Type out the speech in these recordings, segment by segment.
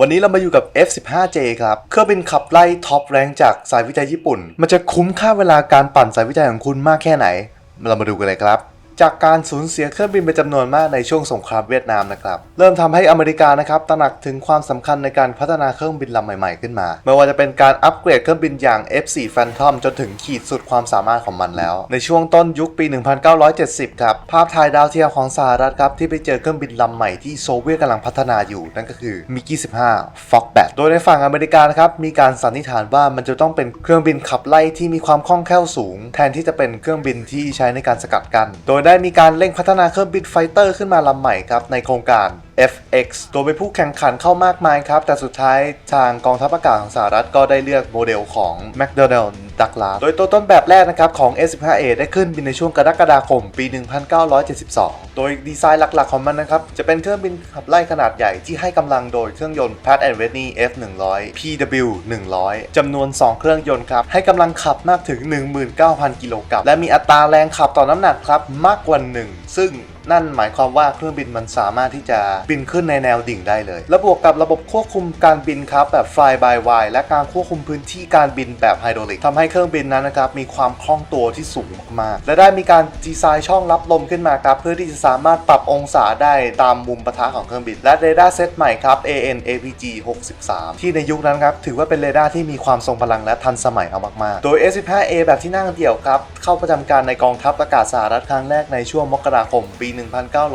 วันนี้เรามาอยู่กับ F15J ครับเครื่องบินขับไล่ท็อปแรงจากสายวิจัยญี่ปุ่น มันจะคุ้มค่าเวลาการปั่นสายวิจัยของคุณมากแค่ไหน เรามาดูกันเลยครับ จากการสูญเสียเครื่องบินเป็นจำนวนมากในช่วงสงครามเวียดนามนะครับเริ่มทำให้อเมริกานะครับตระหนักถึงความสำคัญในการพัฒนาเครื่องบินลำใหม่ๆขึ้นมา ไม่ว่าจะเป็นการอัปเกรดเครื่องบินอย่าง F4 Phantom จนถึงขีดสุดความสามารถของมันแล้ว ในช่วงต้นยุคปี 1970 ครับ ภาพถ่ายดาวเทียมของสหรัฐครับที่ไปเจอเครื่องบินลำใหม่ที่โซเวียตกำลังพัฒนาอยู่ นั่นก็คือมิก15 Foxbat โดยในฝั่งอเมริกานะครับมีการสันนิษฐานว่ามันจะต้องเป็นเครื่องบินขับไล่ที่มีความคล่องแคล่วสูง แทนที่จะเป็นเครื่องบินที่ใช้ในการสกัดกั้นโดยได้มีการเร่งพัฒนาเครื่องบินไฟเตอร์ขึ้นมาลำใหม่ครับในโครงการ FX ตัวเป็นผู้แข่งขันเข้ามากมายครับ แต่สุดท้ายทางกองทัพอากาศของสหรัฐก็ได้เลือกโมเดลของ McDonnell Douglas โดยตัวต้นแบบแรกนะครับของ S15A ได้ขึ้นบินในช่วงกรกฎาคมปี 1972 โดยดีไซน์หลักๆของมันนะครับ จะเป็นเครื่องบินขับไล่ขนาดใหญ่ที่ให้กำลังโดยเครื่องยนต์ Pratt Whitney F100 PW 100 จำนวน 2 เครื่องยนต์ครับ ให้กำลังขับมากถึง 19,000 กิโลกรัมและมีอัตราแรงขับต่อน้ำหนักครับมากกว่า 1 ซึ่ง นั่นหมายความว่าเครื่องบินมันสามารถที่จะบินขึ้นในแนวดิ่งได้เลยและบวกกับระบบควบคุมการบินครับแบบ fly by wire และการควบคุมพื้นที่การบินแบบไฮดรอลิกทำให้เครื่องบินนั้นนะครับมีความคล่องตัวที่สูงมากๆและได้มีการดีไซน์ช่องรับลมขึ้นมาครับเพื่อที่จะสามารถปรับองศาได้ตามมุมปะทะของเครื่องบิน และเรดาร์เซตใหม่ครับ AN APG 63 ที่ในยุคนั้นครับถือว่าเป็นเรดาร์ที่มีความทรงพลังและทันสมัยเอามากๆ โดย S15A แบบที่นั่งเดี่ยวครับเข้าประจำการในกองทัพอากาศสหรัฐครั้งแรกในช่วงมกราคมปี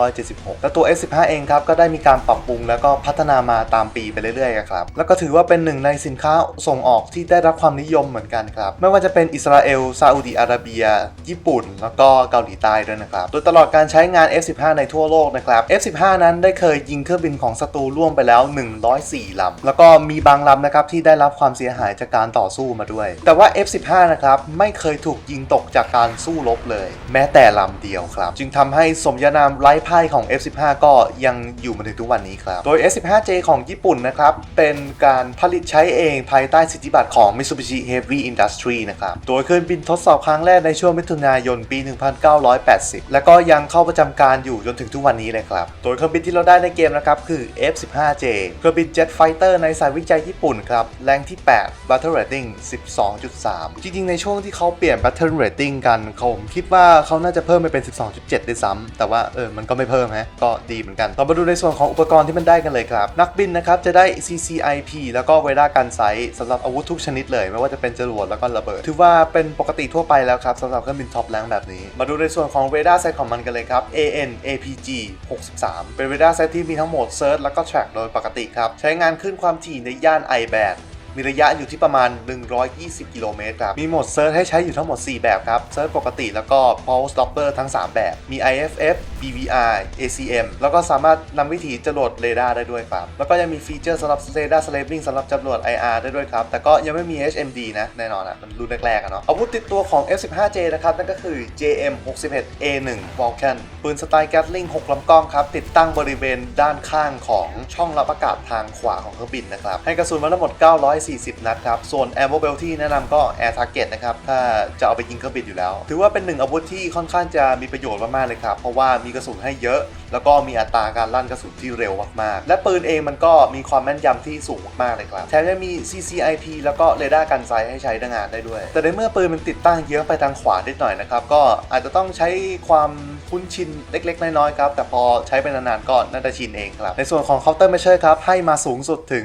1976 และตัว S15 เองครับก็ได้มีการปรับปรุงแล้วก็พัฒนามาตามปีไปเรื่อยๆครับแล้วก็ถือว่าเป็นหนึ่งในสินค้าส่งออกที่ได้รับความนิยมเหมือนกันครับไม่ว่าจะเป็นอิสราเอลซาอุดีอาระเบีย ญี่ปุ่น แล้วก็เกาหลีใต้ด้วยนะครับโดยตลอดการใช้งาน F15 ในทั่วโลกนะครับ F15 นั้นได้เคยยิงเครื่องบินของศัตรูร่วงไปแล้ว 104ลำแล้วก็มีบางลำนะครับที่ได้รับความเสียหายจากการต่อสู้มาด้วย แต่ว่า F15 นะครับไม่เคยถูกยิงตกจากการสู้รบเลย แม้แต่ลำเดียวครับ จึงทำให้สมญนามไร้พ่ายของ F15 ก็ยังอยู่มาถึงทุกวันนี้ครับ โดย F15J ของญี่ปุ่นนะครับ เป็นการผลิตใช้เองภายใต้สิทธิบัตรของ Mitsubishi Heavy Industry นะครับ โดยเครื่องบินทดสอบครั้งแรกในช่วงมิถุนายนปี 1980 และก็ยังเข้าประจำการอยู่จนถึงทุกวันนี้เลยครับ โดยเครื่องบินที่เราได้ในเกมนะครับคือ F15J เครื่องบิน Jet Fighter ในสายวิจัยญี่ปุ่นครับ แรงที่ 8 Battle Rating 12.3 จริงๆ ในช่วงที่เขาเปลี่ยน Battle Rating กันผมคิดว่าเขาน่าจะเพิ่มไปเป็น 12.7 ด้วยซ้ำแต่ว่าเออมันก็ไม่เพิ่มฮะก็ดีเหมือนกันเรามาดูในส่วนของอุปกรณ์ที่มันได้กันเลยครับ นักบินนะครับจะได้ CCIP แล้วก็เวลากันไซส์สำหรับอาวุธทุกชนิดเลย ไม่ว่าจะเป็นจรวดแล้วก็ระเบิดถือว่าเป็นปกติทั่วไปแล้วครับสำหรับเครื่องบินท็อปแรงแบบนี้ มาดูในส่วนของเรดาร์เซตของมันกันเลยครับ AN APG 63 เป็นเรดาร์เซตที่มีทั้งโหมด Search แล้วก็ Track โดยปกติครับใช้งานขึ้นความถี่ในย่าน I band มีระยะอยู่ที่ประมาณ 120 กิโลเมตรครับ มีโหมดเซิร์ชให้ใช้อยู่ทั้งหมด 4 แบบครับ เซิร์ชปกติแล้วก็ Pulse Stopper ทั้ง 3 แบบ มี IFF BVR ACM แล้วก็สามารถนำวิถีจรวดเรดาร์ได้ด้วยครับ แล้วก็ยังมีฟีเจอร์สำหรับเรดาร์สเลปปิ้งสำหรับจรวด IR ได้ด้วยครับ แต่ก็ยังไม่มี HMD นะ แน่นอนอะ มันรุ่นแรกๆอะเนาะ อาวุธติดตัวของ F15J นะครับ นั่นก็คือ JM 61 A1 Vulcan ปืนสไตล์แกตลิง6ลำกล้องครับ ติดตั้งบริเวณด้านข้างของช่องรับอากาศทางขวาของเครื่องบินนะครับ ให้กระสุนมาทั้งหมด 940 นัดครับ ส่วน Ammo Belt ที่แนะนำก็ Air Target นะครับ ถ้าจะเอาไปยิงเครื่องบินอยู่แล้ว ถือว่าเป็นหนึ่งอาวุธที่ค่อนข้างจะมีประโยชน์มากๆเลยครับ เพราะว่ามีกระสุนให้เยอะ แล้วก็มีอัตราการลั่นกระสุนที่เร็วมากๆ และปืนเองมันก็มีความแม่นยำที่สูงมากๆเลยครับแถมยังมี CCIP แล้วก็เรดาร์กันไซให้ใช้ดงานได้ด้วย แต่ในเมื่อปืนมันติดตั้งเยองไปทางขวานิดหน่อยนะครับก็อาจจะต้องใช้ความคุ้นชินเล็ก ๆ น้อยๆครับแต่พอใช้ไปนานๆก็น่าจะชินเองครับในส่วนของเคาน์เตอร์เมเชอร์ครับให้มาสูงสุดถึง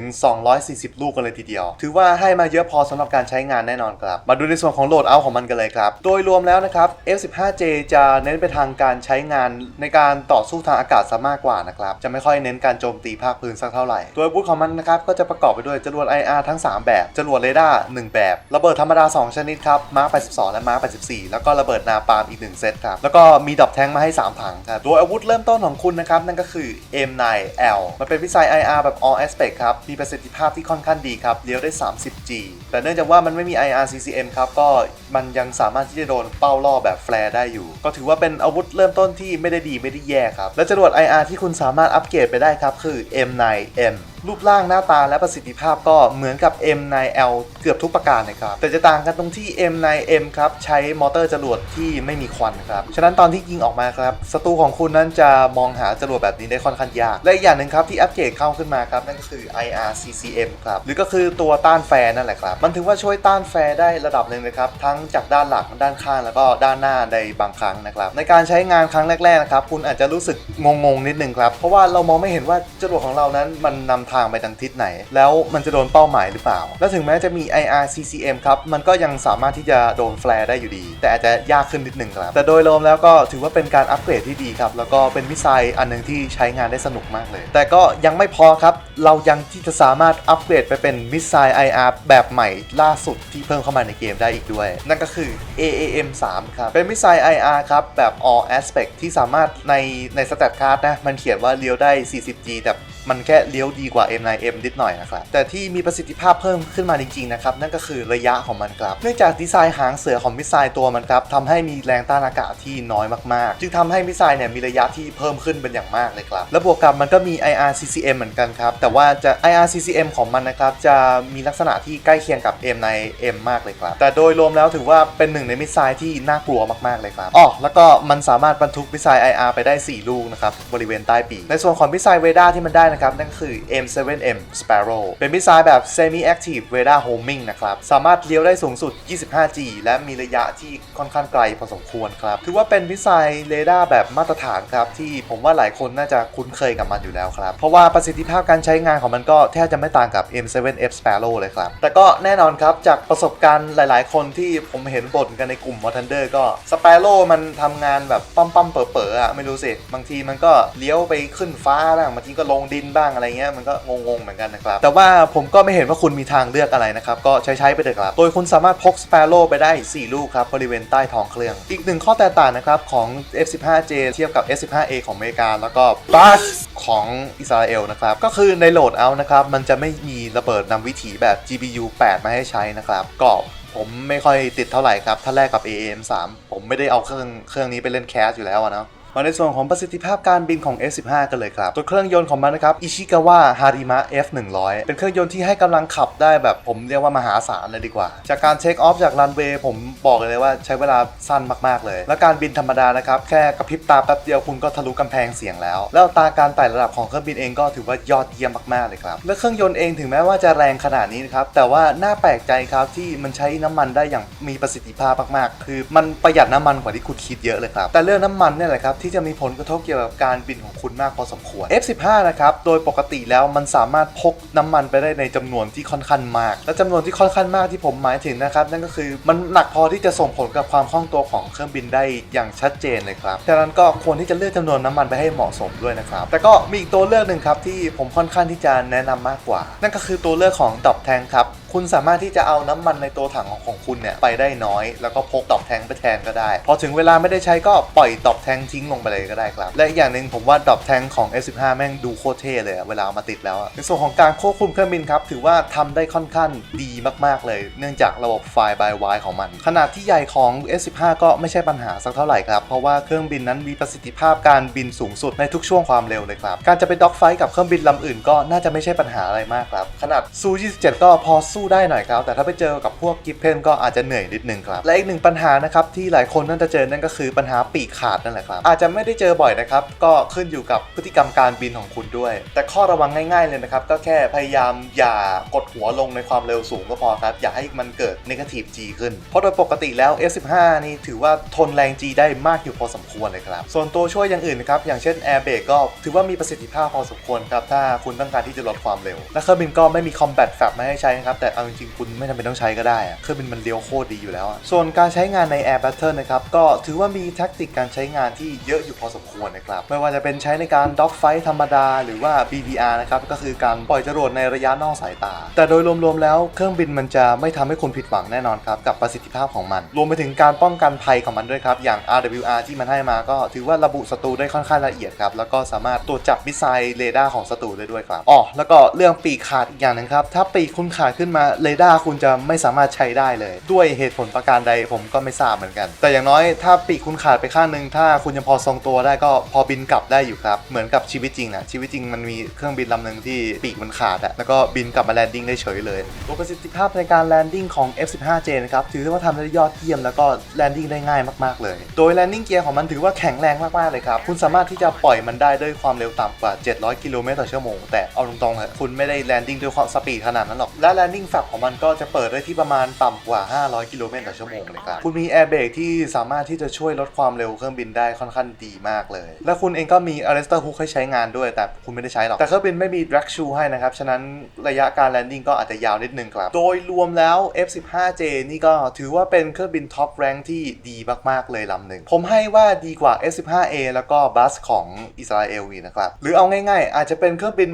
240 ลูกกันเลยทีเดียว ถือว่าให้มาเยอะพอสำหรับการใช้งานแน่นอนครับ มาดูในส่วนของโหลดเอาของมันกันเลยครับ โดยรวมแล้วนะครับ F15J จะเน้นไปทางการใช้งานในการต่อสู้ทางอากาศซะมากกว่านะครับ จะไม่ค่อยเน้นการโจมตีภาคพื้นสักเท่าไหร่ ตัวอาวุธของมันนะครับก็จะประกอบไปด้วยจรวด IR ทั้ง 3 แบบ จรวดเรดาร์1แบบ ระเบิดธรรมดา 2 ชนิดครับ มาร์ค82 และมาร์ค84 แล้วก็ระเบิดนาปาล์มอีก 1 เซตครับ แล้วก็มีดับแทงมาให้ 3 ถังครับ ตัวอาวุธเริ่มต้นของคุณนะครับนั่นก็คือ M9L มันเป็นวิสัย IR แบบ all aspect ครับ มีประสิทธิภาพที่ค่อนข้างดีครับเลี้ยวได้ 30G แต่เนื่องจากว่ามันไม่มี IR CCM ครับก็มันยังสามารถที่จะโดนเป้าล่อแบบแฟร์ได้อยู่ ก็ถือว่าเป็นอาวุธเริ่มต้นที่ไม่ได้ดีไม่ได้แย่ครับ และจรวด IR ที่คุณสามารถอัปเกรดไปได้ครับคือ M9M รูปร่างหน้าตาและประสิทธิภาพก็เหมือนกับ M9L เกือบทุกประการนะครับ แต่จะต่างกันตรงที่ M9M ครับ ใช้มอเตอร์จรวดที่ไม่มีควันครับ ฉะนั้นตอนที่ยิงออกมาครับศัตรูของคุณนั้นจะมองหาจรวดแบบนี้ได้ค่อนข้างยาก และอีกอย่างหนึ่งครับที่อัปเกรดเข้าขึ้นมาครับ นั่นก็คือ IRCCM ครับ หรือก็คือตัวต้านแฟร์นั่นแหละครับ มันถือว่าช่วยต้านแฟร์ได้ระดับหนึ่งนะครับ ทั้งจากด้านหลังด้านข้างแล้วก็ด้านหน้าในบางครั้งนะครับ ในการใช้งานครั้งแรกๆนะครับคุณอาจจะรู้สึกงงๆนิดนึงครับ เพราะว่าเรามองไม่เห็นว่าจรวดของเรานั้นมันนำทางไปทางทิศไหน แล้วมันจะโดนเป้าหมายหรือเปล่า และถึงแม้จะมี IRCCM ครับ มันก็ยังสามารถที่จะโดนแฟร์ได้อยู่ดี แต่อาจจะยากขึ้นนิดนึงครับ แต่โดยรวมแล้วก็ถือว่าเป็นการอัปเกรดที่ดีครับ แล้วก็เป็นมิสไซล์อันหนึ่งที่ใช้งานได้สนุกมากเลย แต่ก็ยังไม่พอครับ เรายังที่จะสามารถอัปเกรดไปเป็นมิสไซล์ IR แบบใหม่ล่าสุดที่เพิ่มเข้ามาในเกมได้อีกด้วย นั่นก็คือ AAM 3ครับ เป็นมิสไซล์ IR ครับ แบบ all aspect ที่สามารถในในสแตทการ์ดนะ มันเขียนว่าเลี้ยวได้ 40G แต่ มันแค่เลี้ยวดีกว่า M9M นิดหน่อยนะครับ แต่ที่มีประสิทธิภาพเพิ่มขึ้นมาจริงๆนะครับ นั่นก็คือระยะของมันครับ เนื่องจากดีไซน์หางเสือของมิสไซล์ตัวมันครับทำให้มีแรงต้านอากาศที่น้อยมากๆ จึงทำให้มิสไซล์เนี่ยมีระยะที่เพิ่มขึ้นเป็นอย่างมากเลยครับ และบวกกับมันก็มี IRCCM เหมือนกันครับ แต่ว่าจะ IRCCM ของมันนะครับจะมีลักษณะที่ใกล้เคียงกับ M9M มากเลยครับ แต่โดยรวมแล้วถือว่าเป็นหนึ่งในมิสไซล์ที่น่ากลัวมากๆเลยครับอ๋อแล้วก็มันสามารถบรรทุกมิสไซล์ IR ไปได้ 4 ลูกนะครับบริเวณใต้ปีกในส่วนของมิสไซล์เวด้าที่มันได้นะครับ นั่นก็คือ M7M Sparrow เป็นมิสไซล์แบบ Semi Active Radar Homing นะครับ สามารถเลี้ยวได้สูงสุด 25G และมีระยะที่ค่อนข้างไกลพอสมควรครับ ถือว่าเป็นมิสไซล์เรดาร์แบบมาตรฐานครับที่ผมว่าหลายคนน่าจะคุ้นเคยกับมันอยู่แล้วครับ เพราะว่าประสิทธิภาพการใช้งานของมันก็แทบจะไม่ต่างกับ M7F Sparrow เลยครับ แต่ก็แน่นอนครับจากประสบการณ์หลาย ๆ คนที่ผมเห็นบ่นกันในกลุ่ม War Thunder ก็ Sparrow มันทำงานแบบปั๊มปั๊มๆเป๋อๆอะไม่รู้สิ บางทีมันก็เลี้ยวไปขึ้นฟ้าบ้างบางทีก็ลงดินบ้างอะไรเงี้ยมันก็งงๆเหมือนกันนะครับแต่ว่าผมก็ไม่เห็นว่าคุณมีทางเลือกอะไรนะครับก็ใช้ใช้ๆไปเถอะครับโดยคุณสามารถพก Sparrow ไปได้ 4 ลูกครับบริเวณใต้ท้องเครื่อง อีกหนึ่งข้อแตกต่างนะครับของ F15J เทียบกับ F15A ของอเมริกาแล้วก็ Bash ของอิสราเอลนะครับก็คือในโหลดเอานะครับมันจะไม่มีระเบิดนำวิถีแบบ GPU 8 มาให้ใช้นะครับก็ผมไม่ค่อยติดเท่าไหร่ครับ ถ้าแลกกับ AM3 ผมไม่ได้เอาเครื่องเครื่องนี้ไปเล่นแคสอยู่แล้วนะ มาในส่วนของประสิทธิภาพการบินของ F15 กันเลยครับ ตัวเครื่องยนต์ของมันนะครับอิชิกาวะฮาริมะ F100 เป็นเครื่องยนต์ที่ให้กำลังขับได้แบบผมเรียกว่ามหาศาลเลยดีกว่า จากการเทคออฟจากรันเวย์ผมบอกเลยว่าใช้เวลาสั้นมากๆเลย และการบินธรรมดานะครับ แค่กระพริบตาแป๊บเดียวคุณก็ทะลุกำแพงเสียงแล้ว แล้วตาการไต่ระดับของเครื่องบินเองก็ถือว่ายอดเยี่ยมมากๆเลยครับ และเครื่องยนต์เองถึงแม้ว่าจะแรงขนาดนี้นะครับแต่ว่าน่าแปลกใจครับที่มันใช้น้ำมันได้อย่างมีประสิทธิภาพมากๆ คือ มันประหยัดน้ำมันกว่าที่คุณคิดเยอะเลยครับแต่เรื่องน้ำมันเนี่ยแหละครับทที่จะมีผลกระทบเกี่ยวกับการบินของคุณมากพอสมควร F15 นะครับ โดยปกติแล้วมันสามารถพกน้ำมันไปได้ในจำนวนที่ค่อนข้างมาก และจำนวนที่ค่อนข้างมากที่ผมหมายถึงนะครับ นั่นก็คือมันหนักพอที่จะส่งผลกับความคล่องตัวของเครื่องบินได้อย่างชัดเจนเลยครับฉะนั้นก็ควรที่จะเลือกจำนวนน้ำมันไปให้เหมาะสมด้วยนะครับ แต่ก็มีอีกตัวเลือกหนึ่งครับที่ผมค่อนข้างที่จะแนะนำมากกว่า นั่นก็คือตัวเลือกของดอบแทงครับ คุณสามารถที่จะเอาน้ำมันในตัวถังของของคุณเนี่ยไปได้น้อย แล้วก็พกดอกแทงไปแทนก็ได้ พอถึงเวลาไม่ได้ใช้ก็ปล่อยดอกแทงทิ้งลงไปเลยก็ได้ครับ และอีกอย่างหนึ่งผมว่าดอกแทงของ S15 แม่งดูโคตรเท่เลยเวลาเอามาติดแล้ว ในส่วนของการควบคุมเครื่องบินครับถือว่าทำได้ค่อนข้างดีมากๆเลย เนื่องจากระบบไฟล์ by wire ของมัน ขนาดที่ใหญ่ของ S15 ก็ไม่ใช่ปัญหาสักเท่าไหร่ครับ เพราะว่าเครื่องบินนั้นมีประสิทธิภาพการบินสูงสุดในทุกช่วงความเร็วเลยครับ การจะไปด็อกไฟกับเครื่องบินลำอื่นก็น่าจะไม่ใช่ปัญหาอะไรมากครับ ขนาดซู27ก็พอสู้ได้หน่อยครับ แต่ถ้าไปเจอกับพวกกิฟเพนก็อาจจะเหนื่อยนิดนึงครับ และอีกหนึ่งปัญหานะครับที่หลายคนน่าจะเจอนั่นก็คือปัญหาปีกขาดนั่นแหละครับ อาจจะไม่ได้เจอบ่อยนะครับ ก็ขึ้นอยู่กับพฤติกรรมการบินของคุณด้วย แต่ข้อระวังง่ายๆเลยนะครับ ก็แค่พยายามอย่ากดหัวลงในความเร็วสูงก็พอครับ อย่าให้มันเกิด negative G ขึ้น เพราะโดยปกติแล้ว F15 นี่ถือว่าทนแรง G ได้มากอยู่พอสมควรเลยครับ ส่วนตัวช่วยอย่างอื่นนะครับ อย่างเช่น Air Brake ก็ถือว่ามีประสิทธิภาพพอสมควรครับ ถ้าคุณต้องการที่จะลดความเร็ว และเครื่องบินก็ไม่มี Combat Flap มาให้ใช้นะครับแต่เอาจริงๆคุณไม่จำเป็นต้องใช้ก็ได้อะเครื่องบินมันเลี้ยวโคตรดีอยู่แล้วอะส่วนการใช้งานใน Air Battle นะครับก็ถือว่ามีแท็กติกการใช้งานที่เยอะอยู่พอสมควรนะครับไม่ว่าจะเป็นใช้ในการด็อกไฟธรรมดา หรือว่า BBR นะครับก็คือการปล่อยจรวดในระยะนอกสายตา แต่โดยรวมๆแล้วเครื่องบินมันจะไม่ทำให้คุณผิดหวังแน่นอนครับกับประสิทธิภาพของมัน รวมไปถึงการป้องกันภัยของมันด้วยครับอย่าง RWR ที่มันให้มาก็ถือว่าระบุศัตรูได้ค่อนข้างละเอียดครับแล้วก็สามารถตรวจจับมิสไซล์เรดาร์ของศัตรูได้ด้วยครับอ๋อแล้วก็เรื่องปีกขาดอีกอย่างนึงครับถ้าปีกคุณขาดขึ้นมาเรดาร์คุณจะไม่สามารถใช้ได้เลย ด้วยเหตุผลประการใดผมก็ไม่ทราบเหมือนกัน แต่อย่างน้อยถ้าปีกคุณขาดไปข้างหนึ่งถ้าคุณยังพอทรงตัวได้ก็พอบินกลับได้อยู่ครับเหมือนกับชีวิตจริงนะชีวิตจริงมันมีเครื่องบินลำหนึ่งที่ปีกมันขาดอะแล้วก็บินกลับมาแลนดิ้งได้เฉยเลยประสิทธิภาพในการแลนดิ้งของ F15J นะครับถือว่าทำได้ยอดเยี่ยมแล้วก็แลนดิ้งได้ง่ายมากๆเลย โดยแลนดิ้งเกียร์ของมันถือว่าแข็งแรงมากๆเลยครับคุณสามารถที่จะปล่อยมันได้ด้วยความเร็วต่ำกว่า 700 กิโลเมตรต่อชั่วโมงแต่เอาตรงๆเถอะคุณไม่ได้แลนดิ้งด้วยความสปีดขนาดนั้นหรอกและแลนดิ้งแฟบของมันก็จะเปิดได้ที่ประมาณต่ำกว่า 500 กิโลเมตรต่อชั่วโมงเลยครับคุณมีแอร์เบรกที่สามารถที่จะช่วยลดความเร็วเครื่องบินได้ค่อนข้างดีมากเลย และคุณเองก็มี arrestor hook ให้ใช้งานด้วย แต่คุณไม่ได้ใช้หรอกแต่เครื่องบินไม่มี drag shoe ให้นะครับฉะนั้นระยะการแลนดิ้งก็อาจจะยาวนิดนึงครับโดยรวมแล้ว F15J นี่ก็ถือว่าเป็นเครื่องบินท็อปแรงที่ดีมากๆเลยลำหนึ่งผมให้ว่าดีกว่า F15A แล้วก็บัสของอิสราเอลอีกนะครับหรือเอาง่ายๆ อาจจะเป็นเครื่องบิน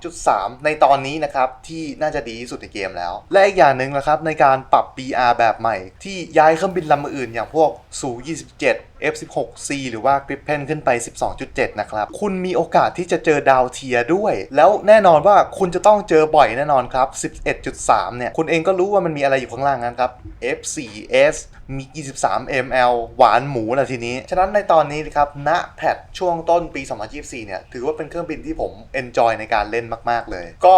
12.3 ในตอนนี้นะครับที่น่าจะดีที่สุดในเกมแล้ว และอีกอย่างหนึ่งนะครับในการปรับ BR แบบใหม่ ที่ย้ายเครื่องบินลำอื่น อย่างพวกสู27 F16C หรือว่า Gripen ขึ้นไป 12.7 นะครับ คุณมีโอกาสที่จะเจอดาวเทียด้วย แล้วแน่นอนว่าคุณจะต้องเจอบ่อยแน่นอนครับ 11.3 เนี่ย คุณเองก็รู้ว่ามันมีอะไรอยู่ข้างล่างนั้นครับ F4S มี 23 ml หวานหมูนะทีนี้ ฉะนั้นในตอนนี้นะครับ ณ แพทช่วงต้นปี 2024 เนี่ย ถือว่าเป็นเครื่องบินที่ผม enjoy ในการเล่นมาก ๆ เลย ก็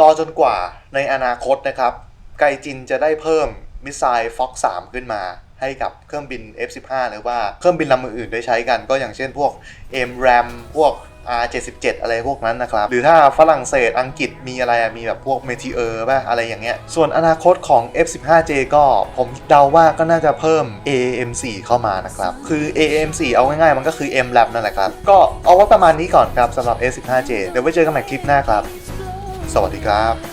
รอจนกว่าในอนาคตนะครับ ไกจินจะได้เพิ่มมิสไซล์ Fox 3ขึ้นมาให้กับเครื่องบิน F15 หรือว่าเครื่องบินลำอื่นๆได้ใช้กัน ก็อย่างเช่นพวก MRAM พวก R77 อะไรพวกนั้นนะครับ หรือถ้าฝรั่งเศสอังกฤษมีอะไรมีแบบพวก Meteor ป่ะ อะไรอย่างเงี้ย ส่วนอนาคตของ F15J ก็ผมเดาว่าก็น่าจะเพิ่ม AM4 เข้ามานะครับ คือ AM4 เอาง่ายๆ มันก็คือ MLab นั่นแหละครับ ก็เอาไว้ประมาณนี้ก่อนครับสำหรับ F15J เดี๋ยวไว้เจอกันใหม่คลิปหน้าครับ สวัสดีครับ